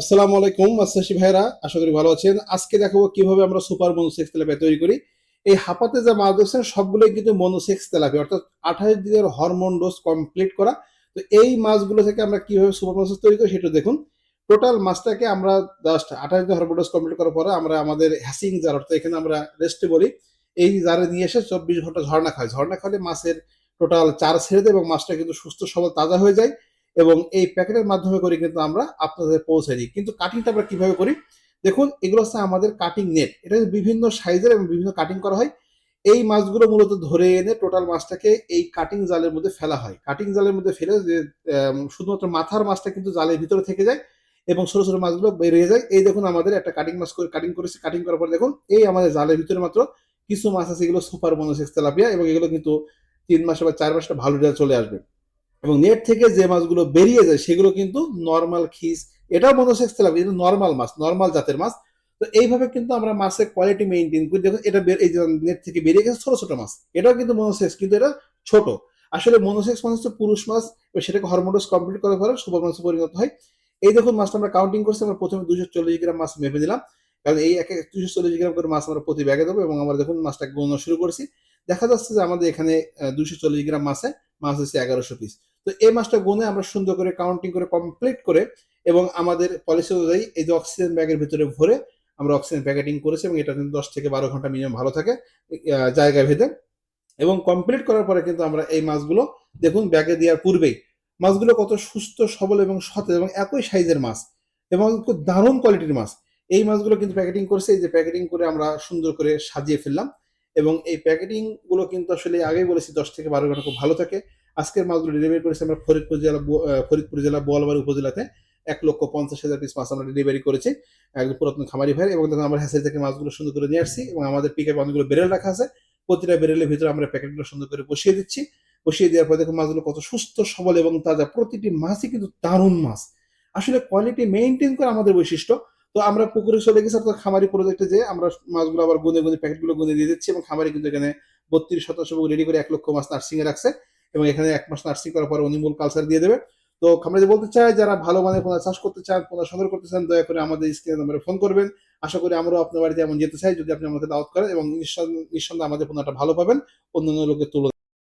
আসসালামু আলাইকুম মাসাশি ভাইরা আশা করি ভালো আছেন। আজকে দেখাবো কীভাবে আমরা সুপার মনোসেক্স তেলাপিয়া তৈরি করি। এই হাপাতে যা মাছ দেখছেন সবগুলোই কিন্তু মনোসেক্স তেলাপিয়া, অর্থাৎ আঠাশ দিনের হরমোন ডোজ কমপ্লিট করা। তো এই মাছগুলো থেকে আমরা কীভাবে সুপার মনোসেক্স তৈরি করি সেটা দেখুন। টোটাল মাছটাকে আমরা জাস্ট আঠাশ দিন হরমোন ডোজ কমপ্লিট করার পরে আমরা আমাদের হ্যাসিং জার, অর্থাৎ এখানে আমরা রেস্টে বলি, এই জারে নিয়ে এসে চব্বিশ ঘণ্টা ঝর্ণা খাই ঝর্ণা খালে মাছের টোটাল চার ছেড়ে দেয় এবং মাছটা কিন্তু সুস্থ সবল, তাজা হয়ে যায়। এবং এই প্যাকেটের মাধ্যমে করে কিন্তু আমরা আপনাদের পৌঁছে দিই। কিন্তু কাটিংটা আমরা কীভাবে করি? দেখুন, এগুলো হচ্ছে আমাদের কাটিং নেট এটা বিভিন্ন সাইজের এবং বিভিন্ন কাটিং করা হয়। এই মাছগুলো মূলত ধরে এনে টোটাল মাছটাকে এই কাটিং জালের মধ্যে ফেলা হয়। কাটিং জালের মধ্যে ফেলে শুধুমাত্র মাথার মাছটা কিন্তু জালের ভিতরে থেকে যায় এবং ছোট ছোট মাছগুলো বেরিয়ে যায়। এই দেখুন, আমাদের একটা কাটিং মাছ করে কাটিং করেছি। কাটিং করার পর দেখুন, এই আমাদের জালের ভিতরে মাত্র কিছু মাছ আছে। এগুলো সুপার মনোসেক্স তেলাপিয়া এবং এগুলো কিন্তু তিন মাসে বা চার মাসটা ভালো রেজাল্ট চলে আসবে। এবং নেট থেকে যে মাছগুলো বেরিয়ে যায়, সেগুলো কিন্তু নর্মাল খিস এটাও মনোসেক্স তেলাপিয়া কিন্তু নর্মাল মাছ নর্মাল জাতের মাছ। তো এইভাবে কিন্তু আমরা মাছের কোয়ালিটি মেনটেন করি। দেখুন, এটা এই নেট থেকে বেরিয়ে গেছে, ছোট ছোট মাছ। এটাও কিন্তু মনোসেক্স কিন্তু এটা ছোট। আসলে মনোসেক্স মানে হচ্ছে পুরুষ মাছ সেটাকে হরমোডোস কমপ্লিট করার পরে সুপার মাছে পরিণত হয়। এই দেখুন, মাছটা আমরা কাউন্টিং করছি, আমরা প্রথমে দুশো চল্লিশ গ্রাম মাছ মেপে দিলাম কারণ এই এক দুশো চল্লিশ গ্রাম করে মাছ আমরা প্রতি ব্যাগে দেবো এবং আমরা দেখুন, মাছটা গোনা শুরু করছি। দেখা যাচ্ছে যে আমাদের এখানে দুশো চল্লিশ গ্রাম মাছে, মাছ হচ্ছে এগারোশো পিস তো এই মাছটা গুনে আমরা সুন্দর করে কাউন্টিং করে কমপ্লিট করে এবং আমাদের পলিসি অনুযায়ী এই যে অক্সিজেন ব্যাগের ভিতরে ভরে আমরা অক্সিজেন প্যাকেটিং করেছি এবং এটা কিন্তু দশ থেকে বারো ঘণ্টা মিনিমাম ভালো থাকে জায়গা ভেদে। এবং কমপ্লিট করার পরে কিন্তু আমরা এই মাছগুলো, দেখুন ব্যাগে দেওয়ার পূর্বেই, মাছগুলো কত সুস্থ, সবল এবং সতেজ এবং একই সাইজের মাছ এবং খুব দারুণ কোয়ালিটির মাছ। এই মাছগুলো কিন্তু প্যাকেটিং করছে, এই যে প্যাকেটিং করে আমরা সুন্দর করে সাজিয়ে ফেললাম এবং এই প্যাকেটিংগুলো কিন্তু আসলে আগেই বলেছি দশ থেকে বারো ঘণ্টা খুব ভালো থাকে। আজকের মাছগুলো ডেলিভারি করেছি আমরা ফরিদপুর জেলা ফরিদপুর জেলা বোয়ালবাড়ি উপজেলাতে। এক লক্ষ পঞ্চাশ হাজার পিস মাছ আমরা ডেলিভারি করেছি। একদম পুরাতন খামারি ভাই এবং দেখুন আমরা হ্যাসারি থেকে মাছগুলো সুন্দর করে নিয়ে আসছি এবং আমাদের পিকআপে অনেকগুলো বেরেল রাখা আছে। প্রতিটা বেরেলের ভিতরে আমরা প্যাকেটগুলো সুন্দর করে বসিয়ে দিচ্ছি। বসিয়ে দেওয়ার পর দেখুন মাছগুলো কত সুস্থ, সবল এবং তাজা। প্রতিটি মাছই কিন্তু দারুণ মাছ। আসলে কোয়ালিটি মেনটেন করা আমাদের বৈশিষ্ট্য। তো আমরা পুকুরে চলে গেছি অর্থাৎ খামারি প্রজেক্টে যে আমরা মাছগুলো আবার গুনে গুনে প্যাকেটগুলো গুনে দিয়ে দিচ্ছি এবং খামারি কিন্তু এখানে বত্রিশ শতাংশ রেডি করে এক লক্ষ মাছ নার্সিংয়ে রাখছে। এবং এখানে এক মাস নার্সিং করার পর অনিমূল কালচার দিয়ে দেবে। তো আমরা যে বলতে চাই, যারা ভালো মানে পোনা চাষ করতে চান পোনা সংগ্রহ করতে চান, দয়া করে আমাদের স্ক্রিনে নাম্বারে ফোন করবেন। আশা করি আমরাও আপনার বাড়িতে এমন যেতে চাই যদি আপনি আমাকে দাওয়াত করেন এবং নিঃসন্দেহে আমাদের পোনাটা ভালো পাবেন, অন্যান্য লোকের তুলনায়।